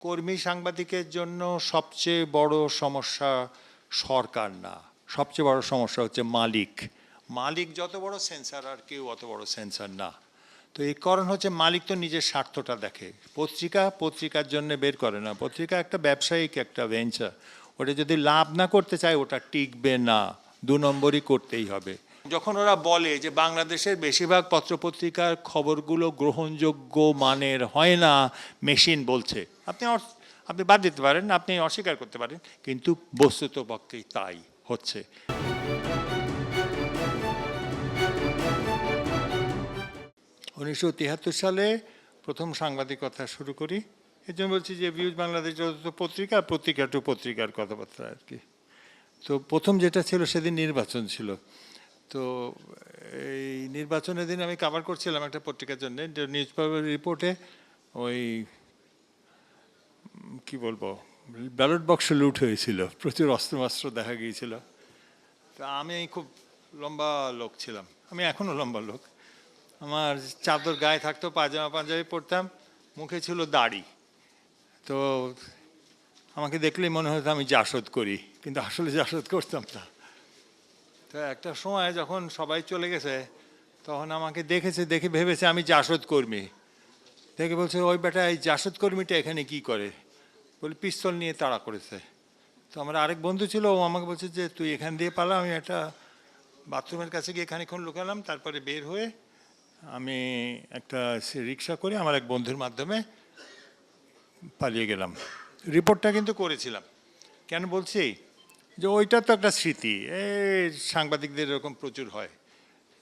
কর্মী সাংবাদিকের জন্য সবচেয়ে বড় সমস্যা সরকার না। সবচেয়ে বড় সমস্যা হচ্ছে মালিক। মালিক যত বড় সেন্সার আর কেউ অত বড় সেন্সার না। তো এই কারণ হচ্ছে মালিক তো নিজের স্বার্থটা দেখে। পত্রিকা পত্রিকার জন্য বের করে না। পত্রিকা একটা ব্যবসায়িক একটা ভেঞ্চার ওটা যদি লাভ না করতে চায়, ওটা টিকবে না। দু নম্বরই করতেই হবে। যখন ওরা বলে যে বাংলাদেশের বেশিরভাগ পত্রপত্রিকার খবরগুলো গ্রহণযোগ্য মানের হয় না, মেশিন বলছে। আপনি আপনি বাদ দিতে পারেন, আপনি অস্বীকার করতে পারেন, কিন্তু বস্তুত পক্ষেই তাই হচ্ছে। উনিশশো তিয়াত্তর সালে প্রথম সাংবাদিকতা শুরু করি। এর জন্য বলছি যে ভিউজ বাংলাদেশ যত পত্রিকা পত্রিকা টু পত্রিকার কথাবার্তা আর কি। তো প্রথম যেটা ছিল সেদিন নির্বাচন ছিল। তো এই নির্বাচনের দিন আমি কাভার করছিলাম একটা পত্রিকার জন্য নিউজ পেপার রিপোর্টে ওই কি বলব ব্যালট বক্স লুট হয়েছিল, প্রচুর অস্ত্রমাস্ত্র দেখা গিয়েছিল। তা আমি খুব লম্বা লোক ছিলাম, আমি এখনও লম্বা লোক। আমার চাদর গায়ে থাকতো পাজামা পাঞ্জাবি পরতাম, মুখে ছিল দাড়ি। তো আমাকে দেখলেই মনে হতো আমি জাসদ করি, কিন্তু আসলে জাসদ করতাম না। তো একটা সময় যখন সবাই চলে গেছে, তখন আমাকে দেখেছে, দেখে ভেবেছে আমি জাসদ কর্মী। দেখে বলছে, ওই বেটা এই জাসদ কর্মীটা এখানে কি করে? বলে, পিস্তল নিয়ে তাড়া করেছে। তো আমার আরেক বন্ধু ছিল, ও আমাকে বলছে যে, তুই এখান দিয়ে পালা, আমি একটা বাথরুমের কাছে গিয়ে খানিক্ষণ লুকালাম, তারপরে বের হয়ে আমি একটা রিক্সা করে আমার এক বন্ধুর মাধ্যমে পালিয়ে গেলাম। রিপোর্টটা কিন্তু করেছিলাম। কেন বলছি? যে ওইটা তো একটা স্মৃতি। এই সাংবাদিকদের এরকম প্রচুর হয়।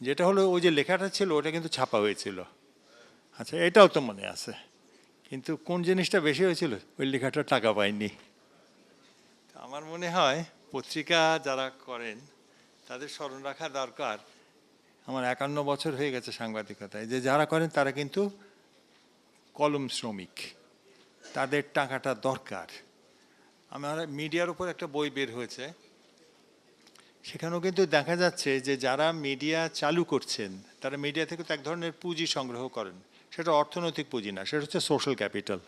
যেটা হলো ওই যে লেখাটা ছিল ওটা কিন্তু ছাপা হয়েছিল। আচ্ছা এটাও তো মনে আছে। কিন্তু কোন জিনিসটা বেশি হয়েছিল? ওই লেখাটা টাকা পায়নি। আমার মনে হয় পত্রিকা যারা করেন তাদের স্মরণ রাখা দরকার। আমার একান্ন বছর হয়ে গেছে সাংবাদিকতায়। যে যারা করেন তারা কিন্তু কলম শ্রমিক। তাদের টাকাটা দরকার। আমার মিডিয়ার উপর একটা বই বের হয়েছে। সেখানেও কিন্তু দেখা যাচ্ছে যে যারা মিডিয়া চালু করছেন, তারা মিডিয়া থেকে তো এক ধরনের পুঁজি সংগ্রহ করেন। সেটা অর্থনৈতিক পুঁজি না, সেটা হচ্ছে সোশ্যাল ক্যাপিটাল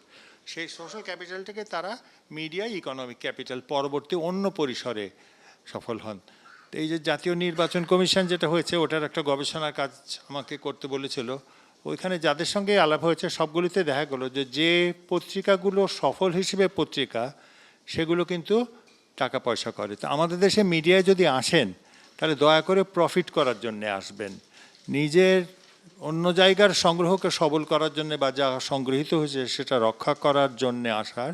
সেই সোশ্যাল ক্যাপিটালটাকে তারা মিডিয়া ইকোনমিক ক্যাপিটাল পরবর্তী অন্য পরিসরে সফল হন। এই যে জাতীয় নির্বাচন কমিশন যেটা হয়েছে, ওটার একটা গবেষণার কাজ আমাকে করতে বলেছিল। ওইখানে যাদের সঙ্গে আলাপ হয়েছে, সবগুলিতে দেখা গেলো যে যে পত্রিকাগুলো সফল হিসেবে পত্রিকা সেগুলো কিন্তু টাকা পয়সা করে। তো আমাদের দেশে মিডিয়ায় যদি আসেন, তাহলে দয়া করে প্রফিট করার জন্য আসবেন। নিজের অন্য জায়গার সংগ্রহকে সবল করার জন্য বা যা সংগৃহীত হয়েছে সেটা রক্ষা করার জন্য আসার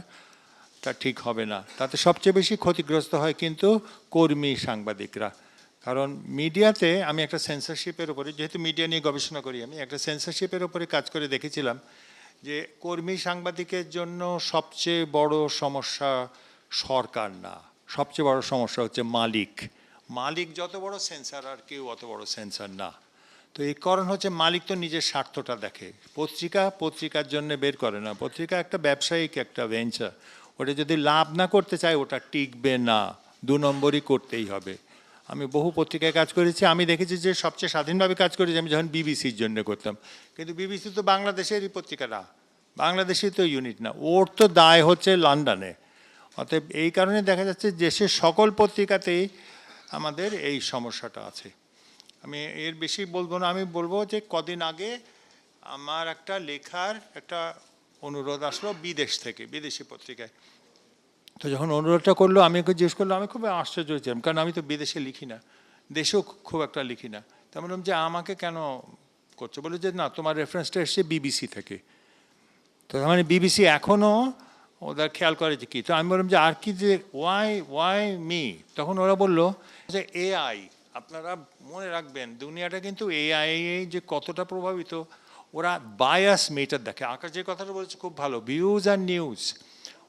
তা ঠিক হবে না। তাতে সবচেয়ে বেশি ক্ষতিগ্রস্ত হয় কিন্তু কর্মী সাংবাদিকরা। কারণ মিডিয়াতে আমি একটা সেন্সারশিপের উপরে, যেহেতু মিডিয়া নিয়ে গবেষণা করি আমি, একটা সেন্সারশিপের উপরে কাজ করে দেখেছিলাম যে কর্মী সাংবাদিকের জন্য সবচেয়ে বড় সমস্যা সরকার না। সবচেয়ে বড় সমস্যা হচ্ছে মালিক। মালিক যত বড় সেন্সার আর কেউ অত বড় সেন্সার না। তো এই কারণ হচ্ছে মালিক তো নিজের স্বার্থটা দেখে। পত্রিকা পত্রিকার জন্য বের করে না। পত্রিকা একটা ব্যবসায়িক একটা ভেঞ্চার ওটা যদি লাভ না করতে চায়, ওটা টিকবে না। দু নম্বরই করতেই হবে। আমি বহু পত্রিকায় কাজ করেছি। আমি দেখেছি যে সবচেয়ে স্বাধীনভাবে কাজ করেছি আমি যখন বিবিসির জন্য করতাম। কিন্তু বিবিসি তো বাংলাদেশেরই পত্রিকা না বাংলাদেশি তো ইউনিট না। ওর তো দায় হচ্ছে লন্ডনে। অতএব এই কারণে দেখা যাচ্ছে দেশের সকল পত্রিকাতেই আমাদের এই সমস্যাটা আছে। আমি এর বেশি বলব না, আমি বলব যে কদিন আগে আমার একটা লেখার একটা অনুরোধ আসলো বিদেশ থেকে, বিদেশি পত্রিকায়। তো যখন অনুরোধটা করল, আমি ওকে জিজ্ঞেস করল আমি খুব আশ্চর্য হয়েছিলাম কারণ আমি তো বিদেশে লিখি না, দেশেও খুব একটা লিখি না। তা বললাম যে আমাকে কেন করছ? বলে যে না, তোমার রেফারেন্সটা এসছে বিবিসি থেকে। তো মানে বিবিসি এখনও ওদের খেয়াল করে যে কি। তো আমি বললাম যে, আর কি যে ওয়াই ওয়াই মি তখন ওরা বলল যে এআই আপনারা মনে রাখবেন, দুনিয়াটা কিন্তু এআই যে কতটা প্রভাবিত, ওরা বায়াস মিটার দেখে। আকাশ যে কথাটা বলছে খুব ভালো ভিউজ আর নিউজ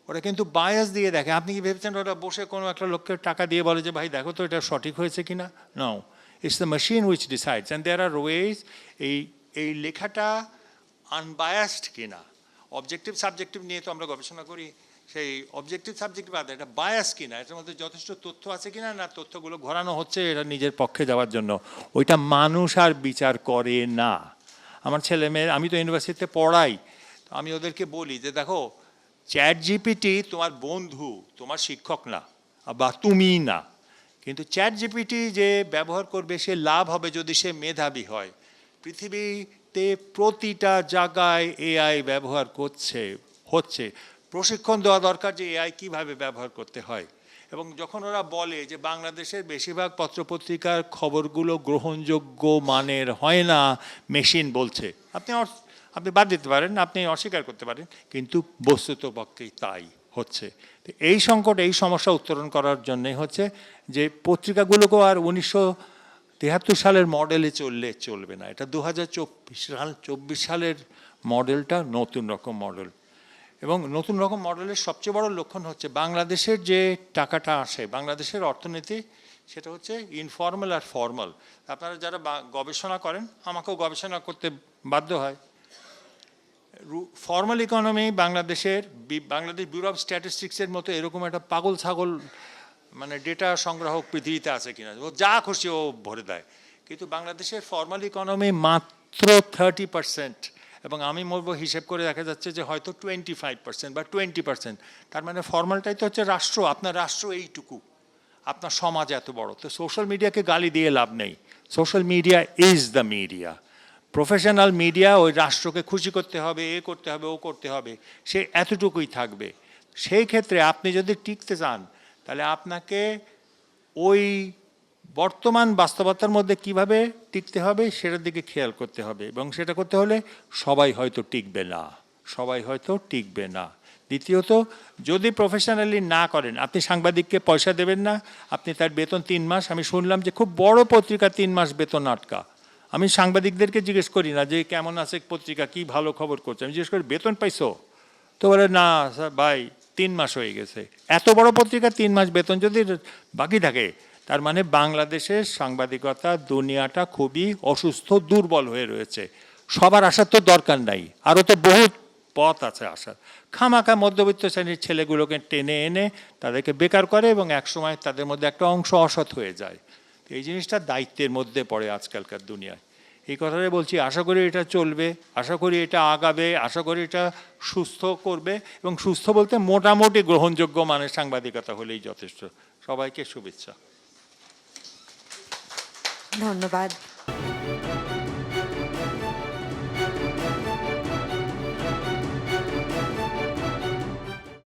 ওরা কিন্তু বায়াস দিয়ে দেখে। আপনি কি ভেবেছেন ওরা বসে কোনো একটা লোককে টাকা দিয়ে বলে যে, ভাই, দেখো তো এটা সঠিক হয়েছে কি না now it's the machine which decides and there are ways এই এই লেখাটা আনবায়াসড কিনা। অবজেক্টিভ সাবজেক্টিভ নিয়ে তো আমরা গবেষণা করি। সেই অবজেক্টিভ সাবজেক্টিভ বাদে এটা বায়াস কিনা, এটার মধ্যে যথেষ্ট তথ্য আছে কিনা না তথ্যগুলো ঘোরানো হচ্ছে এটা নিজের পক্ষে যাওয়ার জন্য। ওইটা মানুষ আর বিচার করে না। আমার ছেলে মেয়ে আমি তো ইউনিভার্সিটিতে পড়াই, তো আমি ওদেরকে বলি যে দেখো চ্যাট জিপিটি তোমার বন্ধু, তোমার শিক্ষক না, বা তুমি না। কিন্তু চ্যাট জিপিটি যে ব্যবহার করবে, সে লাভ হবে যদি সে মেধাবী হয়। পৃথিবীতে প্রতিটা জায়গায় এআই ব্যবহার করছে, হচ্ছে। প্রশিক্ষণ দেওয়া দরকার যে এআই কীভাবে ব্যবহার করতে হয়। এবং যখন ওরা বলে যে বাংলাদেশের বেশিরভাগ পত্রপত্রিকার খবরগুলো গ্রহণযোগ্য মানের হয় না, মেশিন বলছে। আপনি আপনি বাদ দিতে পারেন, আপনি অস্বীকার করতে পারেন, কিন্তু বস্তুত পক্ষেই তাই হচ্ছে। এই সংকট, এই সমস্যা উত্তরণ করার জন্যই হচ্ছে যে পত্রিকাগুলোকেও আর উনিশশো তেহাত্তর সালের মডেলে চললে চলবে না। এটা দু হাজার চব্বিশ সাল, চব্বিশ সালের মডেলটা নতুন রকম মডেল। এবং নতুন রকম মডেলের সবচেয়ে বড় লক্ষণ হচ্ছে বাংলাদেশের যে টাকাটা আসে, বাংলাদেশের অর্থনীতি, সেটা হচ্ছে ইনফর্মাল আর ফর্মাল আপনারা যারা গবেষণা করেন, আমাকেও গবেষণা করতে বাধ্য হয়। ফর্মাল ইকোনমি বাংলাদেশের বাংলাদেশ ব্যুরো অফ স্ট্যাটিস্টিক্সের মতো এরকম একটা পাগল ছাগল মানে ডেটা সংগ্রাহক পৃথিবীতে আছে কিনা? ও যা খুশি ও ভরে দেয়। কিন্তু বাংলাদেশের ফর্মাল ইকোনমি মাত্র থার্টি পার্সেন্ট এবং আমি বলব হিসেব করে দেখা যাচ্ছে যে হয়তো টোয়েন্টি ফাইভ পার্সেন্ট বা টোয়েন্টি পার্সেন্ট তার মানে ফর্মালটাই তো হচ্ছে রাষ্ট্র, আপনার রাষ্ট্র এইটুকু। আপনার সমাজ এত বড়। তো সোশ্যাল মিডিয়াকে গালি দিয়ে লাভ নেই। Social media is the media professional media ওই রাষ্ট্রকে খুশি করতে হবে, এ করতে হবে, ও করতে হবে। সে এতটুকুই থাকবে। সেই ক্ষেত্রে আপনি যদি টিকতে চান তাহলে আপনাকে ওই বর্তমান বাস্তবতার মধ্যে কীভাবে টিকতে হবে সেটার দিকে খেয়াল করতে হবে এবং সেটা করতে হলে সবাই হয়তো টিকবে না, সবাই হয়তো টিকবে না। দ্বিতীয়ত, যদি প্রফেশনালি না করেন, আপনি সাংবাদিককে পয়সা দেবেন না, আপনি তার বেতন তিন মাস, আমি শুনলাম যে খুব বড় পত্রিকা তিন মাস বেতন আটকা। আমি সাংবাদিকদেরকে জিজ্ঞেস করি না যে কেমন আছে পত্রিকা, কি ভালো খবর করছে? আমি জিজ্ঞেস করি, বেতন পাইছো? তো বলে, না ভাই তিন মাস হয়ে গেছে। এত বড় পত্রিকা তিন মাস বেতন যদি বাকি থাকে, তার মানে বাংলাদেশের সাংবাদিকতা দুনিয়াটা খুবই অসুস্থ, দুর্বল হয়ে রয়েছে। সবার আসার তো দরকার নাই, আরও তো বহুত পথ আছে আসার। খামাখা মধ্যবিত্ত শ্রেণির ছেলেগুলোকে টেনে এনে তাদেরকে বেকার করে এবং একসময় তাদের মধ্যে একটা অংশ অসৎ হয়ে যায়। এই জিনিসটা দায়িত্বের মধ্যে পড়ে আজকালকার দুনিয়ায়। এই কথাটাই বলছি, আশা করি এটা চলবে, আশা করি এটা আগাবে, আশা করি এটা সুস্থ করবে এবং সুস্থ বলতে মোটামুটি গ্রহণযোগ্য মানের সাংবাদিকতা হলেই যথেষ্ট। সবাইকে শুভেচ্ছা। ধন্যবাদ।